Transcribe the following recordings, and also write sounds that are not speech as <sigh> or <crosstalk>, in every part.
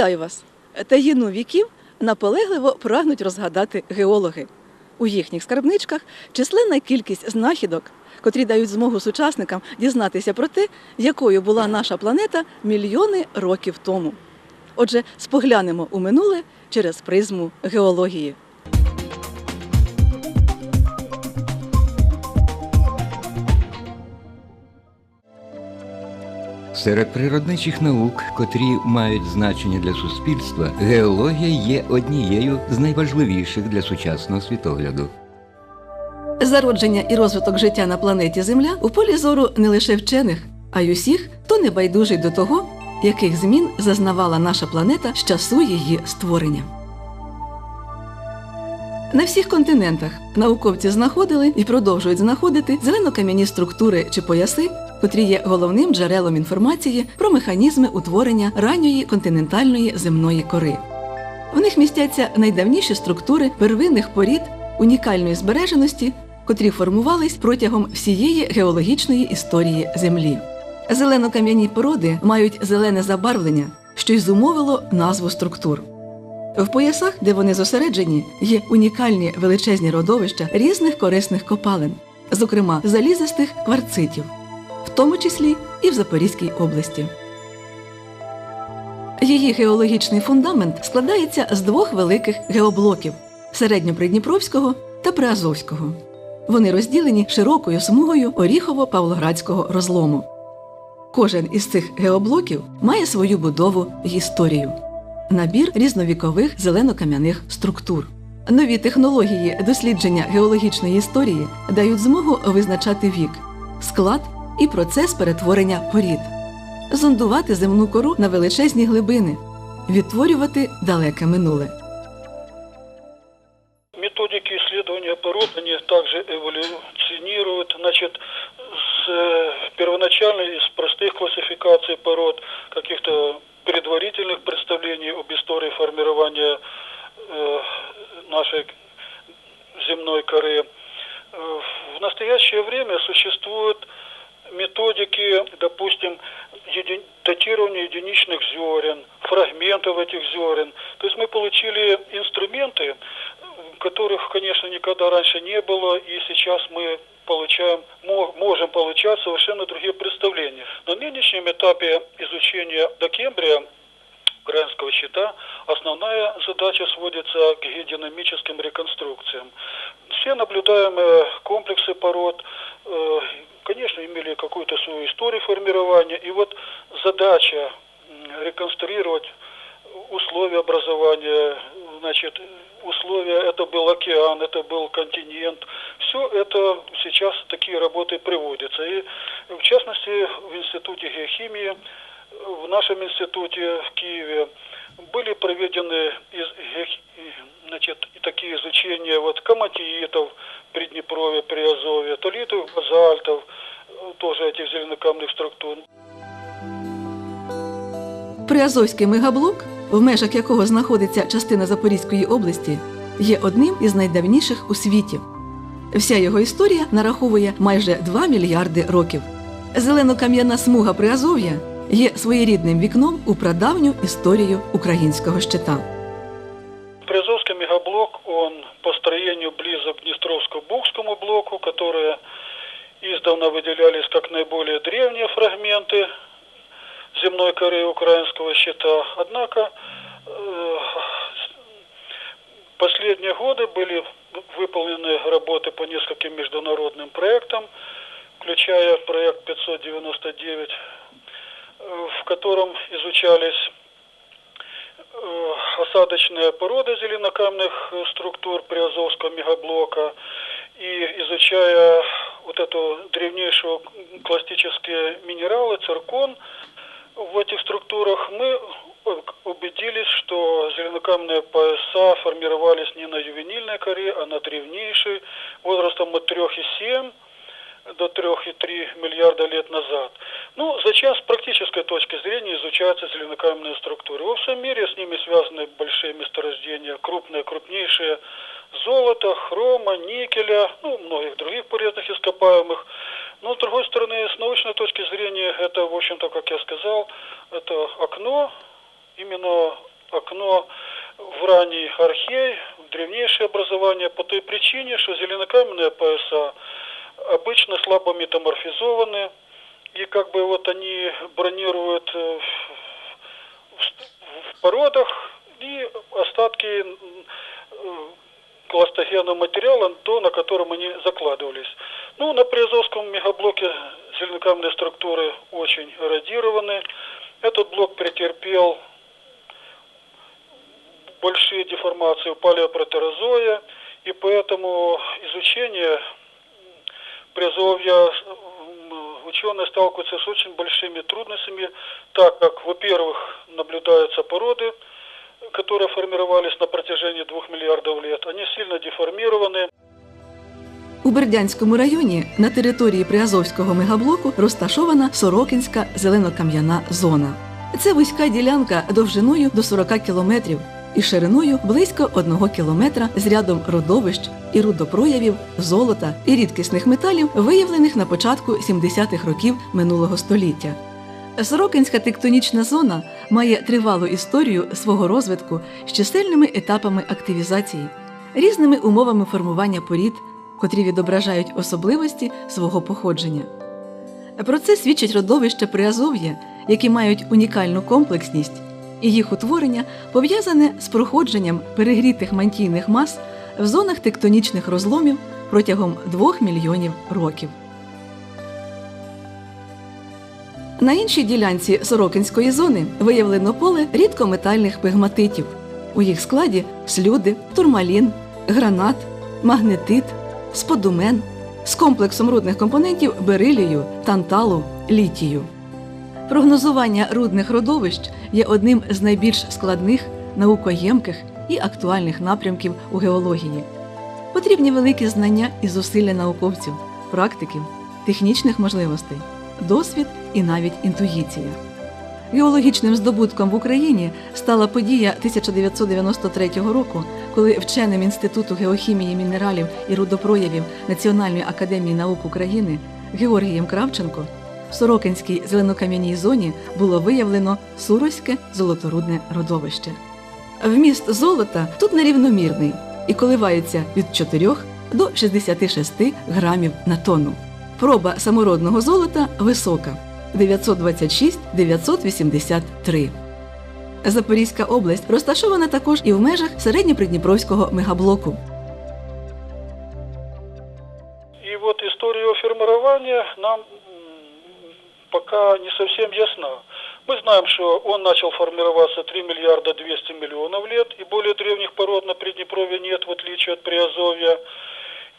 Вітаю вас! Таїну віків наполегливо прагнуть розгадати геологи. У їхніх скарбничках численна кількість знахідок, котрі дають змогу сучасникам дізнатися про те, якою була наша планета мільйони років тому. Отже, споглянемо у минуле через призму геології. Серед природничих наук, котрі мають значення для суспільства, геологія є однією з найважливіших для сучасного світогляду. Зародження і розвиток життя на планеті Земля у полі зору не лише вчених, а й усіх, хто не байдужий до того, яких змін зазнавала наша планета з часу її створення. На всіх континентах науковці знаходили і продовжують знаходити зеленокам'яні структури чи пояси, котрі є головним джерелом інформації про механізми утворення ранньої континентальної земної кори. В них містяться найдавніші структури первинних порід унікальної збереженості, котрі формувались протягом всієї геологічної історії Землі. Зеленокам'яні породи мають зелене забарвлення, що й зумовило назву структур. В поясах, де вони зосереджені, є унікальні величезні родовища різних корисних копалин, зокрема залізистих кварцитів, в тому числі і в Запорізькій області. Її геологічний фундамент складається з двох великих геоблоків середньопридніпровського та приазовського. Вони розділені широкою смугою Оріхово-Павлоградського розлому. Кожен із цих геоблоків має свою будову й історію набір різновікових зеленокам'яних структур. Нові технології дослідження геологічної історії дають змогу визначати вік, склад і процес перетворення порід, зондувати земну кору на величезні глибини, відтворювати далеке минуле. Методики исследования пород, они также эволюционируют, значит, с э, первоначально из простых классификаций пород, каких-то Предварительных представлений об истории формирования э, нашей земной коры. Э, В настоящее время существуют методики, допустим, еди- датирования единичных зерен, фрагментов этих зерен. То есть мы получили инструменты, которых, конечно, никогда раньше не было, и сейчас мы получаем, мо- можем получать совершенно другие представления. На нынешнем этапе изучения докембрия украинского щита основная задача сводится к геодинамическим реконструкциям. Все наблюдаемые комплексы пород, э, конечно, имели какую-то свою историю формирования, и вот задача реконструировать условия образования, значит, условия, это был океан, это был континент. Все это сейчас такие работы приводятся. И в частности в Институте геохимии, в нашем институте в Киеве были проведены из, геох- значит, и такие изучения вот коматитов, Приднепровья, Приазовья, толитовых базальтов, э, тоже этих зеленокаменных структур. Приазовський мегаблок, в межах якого знаходиться частина Запорізької області, є одним із найдавніших у світі. Вся його історія нараховує майже 2 мільярди років. Зеленокам'яна смуга Приазов'я є своєрідним вікном у прадавню історію українського щита. Приазовский мегаблок, он по строению близок к Днестровско-Бухскому блоку, которые издавна выделялись как наиболее древние фрагменты земной коры украинского щита. Однако э, последние годы были выполнены работы по нескольким международным проектам, включая проект 599, э, в котором изучались э, осадочные породы зеленокаменных э, структур Приазовского мегаблока. И изучая вот эту древнейшую классические минералы, циркон, в этих структурах мы убедились, что зеленокаменные пояса формировались не на ювенильной коре, а на древнейшей, возрастом от 3,7 до 3,3 миллиарда лет назад. Ну, сейчас с практической точки зрения изучаются зеленокаменные структуры. Во всем мире с ними связаны большие месторождения, крупные, крупнейшие золота, хрома, никеля, ну, многих других полезных ископаемых. Но, с другой стороны, с научной точки зрения, это, в общем-то, как я сказал, это окно именно окно в ранний архей, в древнейшее образование по той причине, что зеленокаменные пояса обычно слабо метаморфизованы, и как бы вот они бронируют э, в, породах и остатки м, э, материала, то, на котором они закладывались. Ну, на Приазовском мегаблоке зеленокаменные структуры очень эродированы. Этот блок претерпел большие деформации палеопротерозоя, и поэтому изучение призовья ученые сталкиваются с очень большими трудностями, так как, во-первых, наблюдаются породы, которые формировались на протяжении двух миллиардов лет, они сильно деформированы, У Бердянському районі на території Приазовського мегаблоку розташована Сорокинська зеленокам'яна зона. Це вузька ділянка довжиною до 40 кілометрів і шириною близько 1 кілометра з рядом родовищ і рудопроявів, золота і рідкісних металів, виявлених на початку 70-х років минулого століття. Сорокинська тектонічна зона має тривалу історію свого розвитку з чисельними етапами активізації, різними умовами формування порід, котрі відображають особливості свого походження. Про це свідчить родовище Приазов'я, які мають унікальну комплексність, і їх утворення пов'язане з проходженням перегрітих мантійних мас в зонах тектонічних розломів протягом 2 мільйонів років. На іншій ділянці Сорокинської зони виявлено поле рідкометальних пегматитів. У їх складі слюди, турмалін, гранат, магнетит, сподумен з комплексом рудних компонентів берилію, танталу, літію. Прогнозування рудних родовищ є одним з найбільш складних, наукоємких і актуальних напрямків у геології. Потрібні великі знання і зусилля науковців, практиків, технічних можливостей, досвід і навіть інтуїція. Геологічним здобутком в Україні стала подія 1993 року, коли вченим Інституту геохімії мінералів і рудопроявів Національної академії наук України Георгієм Кравченко в Сорокинській зеленокам'яній зоні було виявлено Суроське золоторудне родовище. Вміст золота тут нерівномірний і коливається від 4 до 66 грамів на тонну. Проба самородного золота висока 926-983. Запорізька область розташована також і в межах середньопридніпровського мегаблоку. Вот история его формирования нам пока не совсем ясна. Мы знаем, что он начал формироваться 3 миллиарда 200 миллионов лет, и более древних пород на Приднепровье нет, в отличие от Приазовья.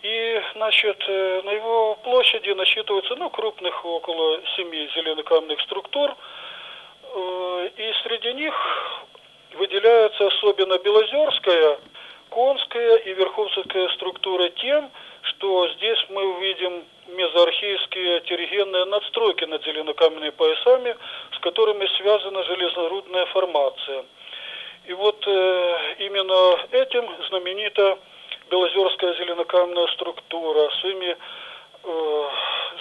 И, значит, э, на его площади насчитывается, ну, крупных около семи зеленокаменных структур, Э, и среди них выделяются особенно Белозерская, Конская и Верховцевская структура тем, что здесь мы увидим мезоархейские терригенные надстройки над зеленокаменными поясами, с которыми связана железорудная формация. И вот э, именно этим знаменита Белозерская зеленокаменная структура своими э,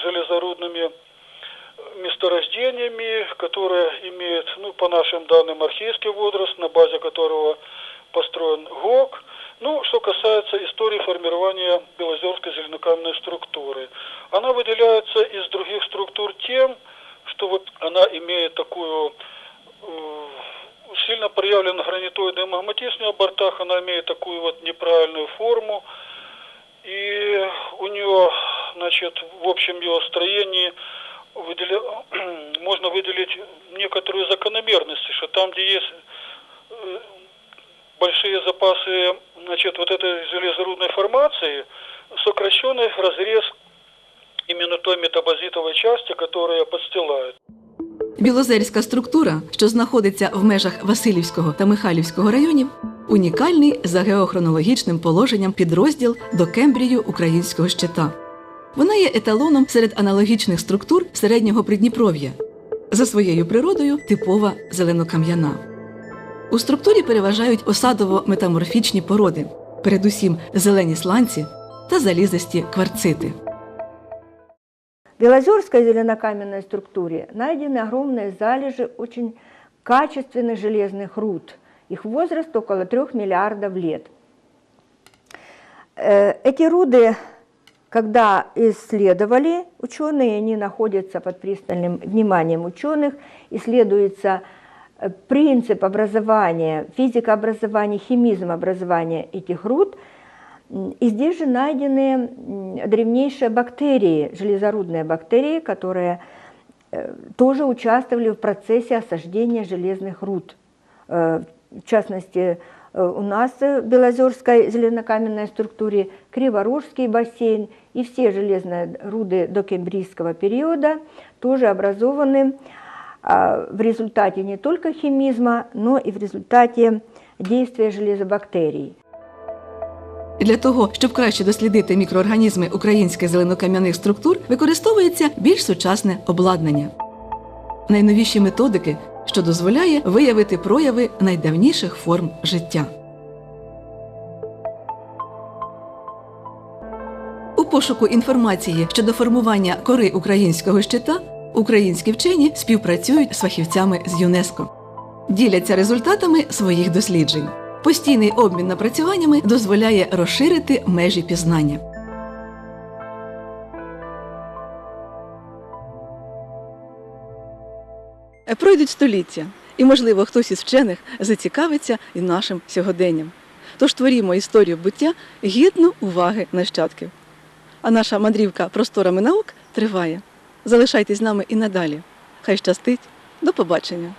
железорудными месторождениями, которые имеют, ну, по нашим данным, архейский возраст, на базе которого построен ГОК. Ну, что касается истории формирования Белозерской зеленокаменной структуры. Она выделяется из других структур тем, что вот она имеет такую э, сильно проявленную гранитоидный магматизм на бортах, она имеет такую вот неправильную форму, и у нее, значит, в общем ее строении выделя... <clears throat> можно выделить некоторую закономерность, что там, где есть э, большие запасы значит, вот этой железорудной формации, сокращенный разрез именно той метабазитовой части, которая подстилает. Білозерська структура, що знаходиться в межах Васильівського та Михайлівського районів, унікальний за геохронологічним положенням підрозділ до Кембрію українського щита. Вона є еталоном серед аналогічних структур середнього Придніпров'я. За своєю природою типова зеленокам'яна. У структурі переважають осадово-метаморфічні породи, передусім зелені сланці та залізисті кварцити. В Белозерской зеленокаменной структуре найдены огромные залежи очень качественных железных руд. Их возраст около 3 миллиардов лет. Э, Эти руды, когда исследовали ученые, они находятся под пристальным вниманием ученых, исследуется э, принцип образования, физика образования, химизм образования этих руд. И здесь же найдены древнейшие бактерии, железорудные бактерии, которые э, тоже участвовали в процессе осаждения железных руд. Э, В частности, э, у нас э, в Белозерской зеленокаменной структуре Криворожский бассейн и все железные руды докембрийского периода тоже образованы в результате не только химизма, но и в результате действия железобактерий. Для того, щоб краще дослідити мікроорганізми українських зеленокам'яних структур, використовується більш сучасне обладнання. Найновіші методики, що дозволяє виявити прояви найдавніших форм життя. У пошуку інформації щодо формування кори українського щита українські вчені співпрацюють з фахівцями з ЮНЕСКО. Діляться результатами своїх досліджень. Постійний обмін напрацюваннями дозволяє розширити межі пізнання. Пройдуть століття, і, можливо, хтось із вчених зацікавиться і нашим сьогоденням. Тож творімо історію буття гідну уваги нащадків. А наша мандрівка просторами наук триває. Залишайтесь з нами і надалі. Хай щастить. До побачення!